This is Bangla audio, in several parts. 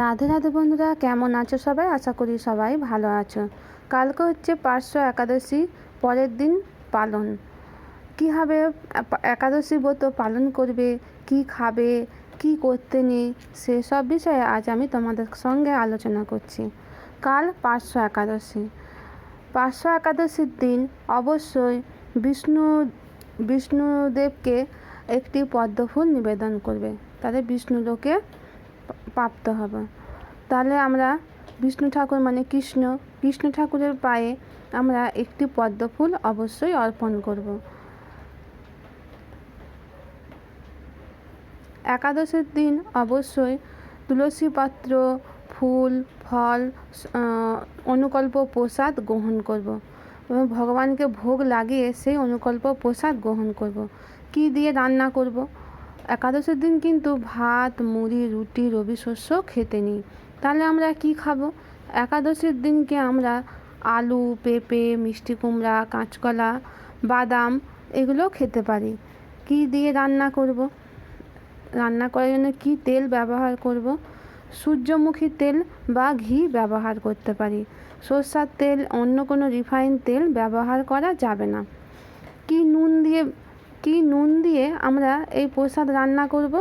রাধে রাধে বন্ধুরা, কেমন আছো সবাই? আশা করি সবাই ভালো আছো। কালকে হচ্ছে পাঁচশো একাদশী, পরের দিন পালন। কীভাবে একাদশী ব্রত পালন করবে, কি খাবে, কি করতে নেই, সেসব বিষয়ে আজ আমি তোমাদের সঙ্গে আলোচনা করছি। কাল পাঁচশো একাদশী। পাঁচশো একাদশীর দিন অবশ্যই বিষ্ণু, বিষ্ণুদেবকে একটি পদ্মফুল নিবেদন করবে। তাদের বিষ্ণু লোকে প্রাপ্ত হবে। তাহলে আমরা বিষ্ণু ঠাকুর মানে কৃষ্ণ কৃষ্ণ ঠাকুরের পায়ে আমরা একটি পদ্ম ফুল অবশ্যই অর্পণ করব। একাদশের দিন অবশ্যই তুলসী পাত্র ফুল ফল অনুকল্প প্রসাদ গ্রহণ করব। এবং ভগবানকে ভোগ লাগিয়ে সেই অনুকল্প প্রসাদ গ্রহণ করব। কি দিয়ে রান্না করব? একাদশের দিন কিন্তু ভাত, মুড়ি, রুটি, রবি শস্য খেতে নিই। তাহলে আমরা কি খাব? একাদশীর দিনকে আমরা আলু, পেঁপে, মিষ্টি কুমড়া, কাঁচকলা, বাদাম এগুলো খেতে পারি। কি দিয়ে রান্না করব? রান্না করার জন্য কী তেল ব্যবহার করব? সূর্যমুখী তেল বা ঘি ব্যবহার করতে পারি। সর্ষার তেল, অন্য কোনো রিফাইন তেল ব্যবহার করা যাবে না। কি নুন কি নুন দিয়ে আমরা এই প্রসাদ রান্না করব?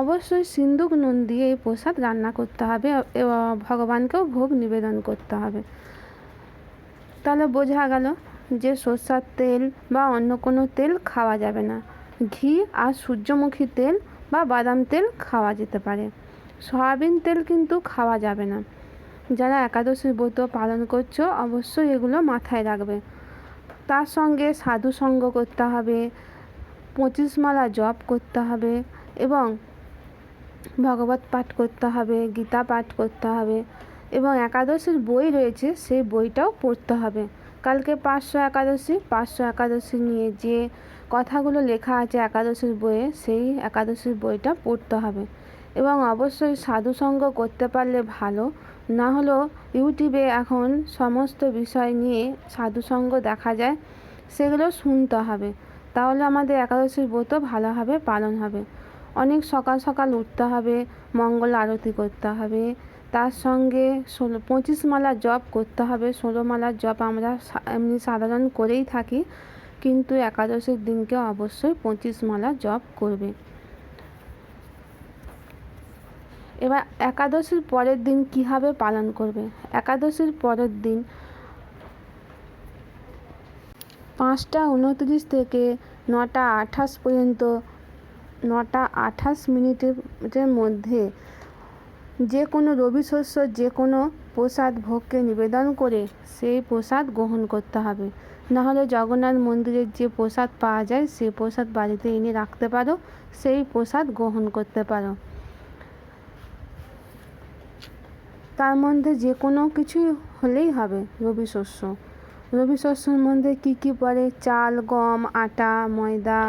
অবশ্যই সিন্দুক নুন দিয়ে এই প্রসাদ রান্না করতে হবে। ভগবানকেও ভোগ নিবেদন করতে হবে। তাহলে বোঝা গেল যে সর্ষার তেল বা অন্য কোনো তেল খাওয়া যাবে না। ঘি আর সূর্যমুখী তেল বা বাদাম তেল খাওয়া যেতে পারে। সয়াবিন তেল কিন্তু খাওয়া যাবে না। যারা একাদশী ব্রত পালন করছ, অবশ্যই এগুলো মাথায় রাখবে। তার সঙ্গে সাধু সঙ্গ করতে হবে পঁচিশ মালা জপ করতে হবে এবং ভগবত পাঠ করতে হবে, গীতা পাঠ করতে হবে এবং একাদশীর বই রয়েছে, সেই বইটাও পড়তে হবে। কালকে পাঁচশো একাদশী পাঁচশো একাদশী নিয়ে যে কথাগুলো লেখা আছে একাদশীর বইয়ে, সেই একাদশীর বইটা পড়তে হবে। এবং অবশ্যই সাধুসঙ্গ করতে পারলে ভালো, না হলেও ইউটিউবে এখন সমস্ত বিষয় নিয়ে সাধুসঙ্গ দেখা যায়, সেগুলো শুনতে হবে। তাহলে আমাদের একাদশীর ব্রত ভালোভাবে পালন হবে। অনেক সকাল সকাল উঠতে হবে, মঙ্গল আরতি করতে হবে। তার সঙ্গে ষোলো, পঁচিশ মালা জপ করতে হবে। ষোলো মালার জপ আমরা এমনি সাধারণ করেই থাকি। কিন্তু একাদশীর দিনকে অবশ্যই পঁচিশ মালা জপ করবে। এবার একাদশীর পরের দিন কীভাবে পালন করবে? একাদশীর পরের দিন পাঁচটা উনত্রিশ থেকে নটা আঠাশ পর্যন্ত, নটা আঠাশ মিনিটের মধ্যে যে কোনো রবি শস্য, যে কোনো প্রসাদ ভোগকে নিবেদন করে সেই প্রসাদ গ্রহণ করতে হবে। নাহলে জগন্নাথ মন্দিরের যে প্রসাদ পাওয়া যায়, সেই প্রসাদ বাড়িতে এনে রাখতে পারো, সেই প্রসাদ গ্রহণ করতে পারো। তার মধ্যে যে কোনো কিছুই হলেই হবে রবি শস্য। রবি শস্যের মধ্যে কী কী পড়ে? চাল, গম, আটা, ময়দা,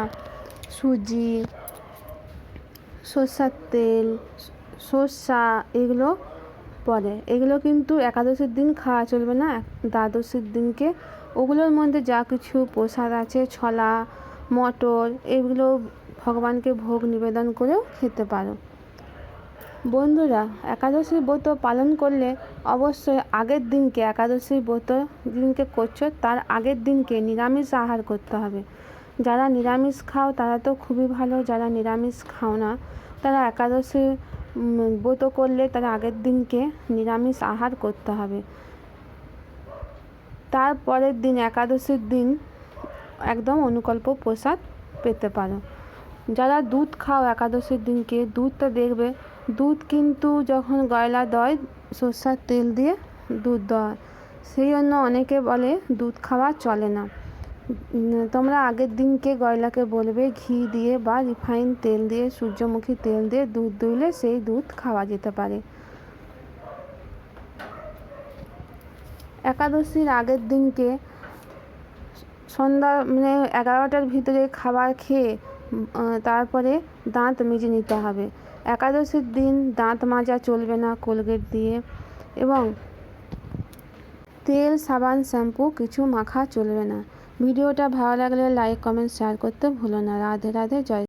সুজি, সর্ষার তেল, সর্ষা এগুলো পড়ে। এগুলো কিন্তু একাদশীর দিন খাওয়া চলবে না, দ্বাদশীর দিনকে। ওগুলোর মধ্যে যা কিছু প্রসাদ আছে, ছলা, মটর, এগুলো ভগবানকে ভোগ নিবেদন করেও খেতে পারো। বন্ধুরা, একাদশীর ব্রত পালন করলে অবশ্যই আগের দিনকে, একাদশীর ব্রত দিনকে করছ, তার আগের দিনকে নিরামিষ আহার করতে হবে। যারা নিরামিষ খাও, তারা তো খুবই ভালো, যারা নিরামিষ খাও না, তারা একাদশী ব্রত করলে তারা আগের দিনকে নিরামিষ আহার করতে হবে। তারপরের দিন, একাদশীর দিন একদম অনুকল্প প্রসাদ পেতে পারো। যারা দুধ খাও, একাদশীর দিনকে, দুধটা দেখবে দুধ কিন্তু যখন গয়লা দেয়, সর্ষার তেল দিয়ে দুধ দেওয়া সেই জন্য অনেকে বলে, দুধ খাওয়া চলে না। তোমরা আগের দিনকে গয়লাকে বলবে, ঘি দিয়ে বা রিফাইন তেল দিয়ে, সূর্যমুখী তেল দিয়ে দুধ দুইলে সেই দুধ খাওয়া যেতে পারে। একাদশীর আগের দিনকে সন্ধ্যা মানে এগারোটার ভিতরে খাবার খেয়ে তারপরে দাঁত মেজে নিতে হবে। একাদশীর দিন দাঁত মাজা চলবে না কোলগেট দিয়ে এবং তেল, সাবান, শ্যাম্পু কিছু মাখা চলবে না। ভিডিওটা ভালো লাগলে লাইক, কমেন্ট শেয়ার করতে ভুলো না। রাধে রাধে, জয়।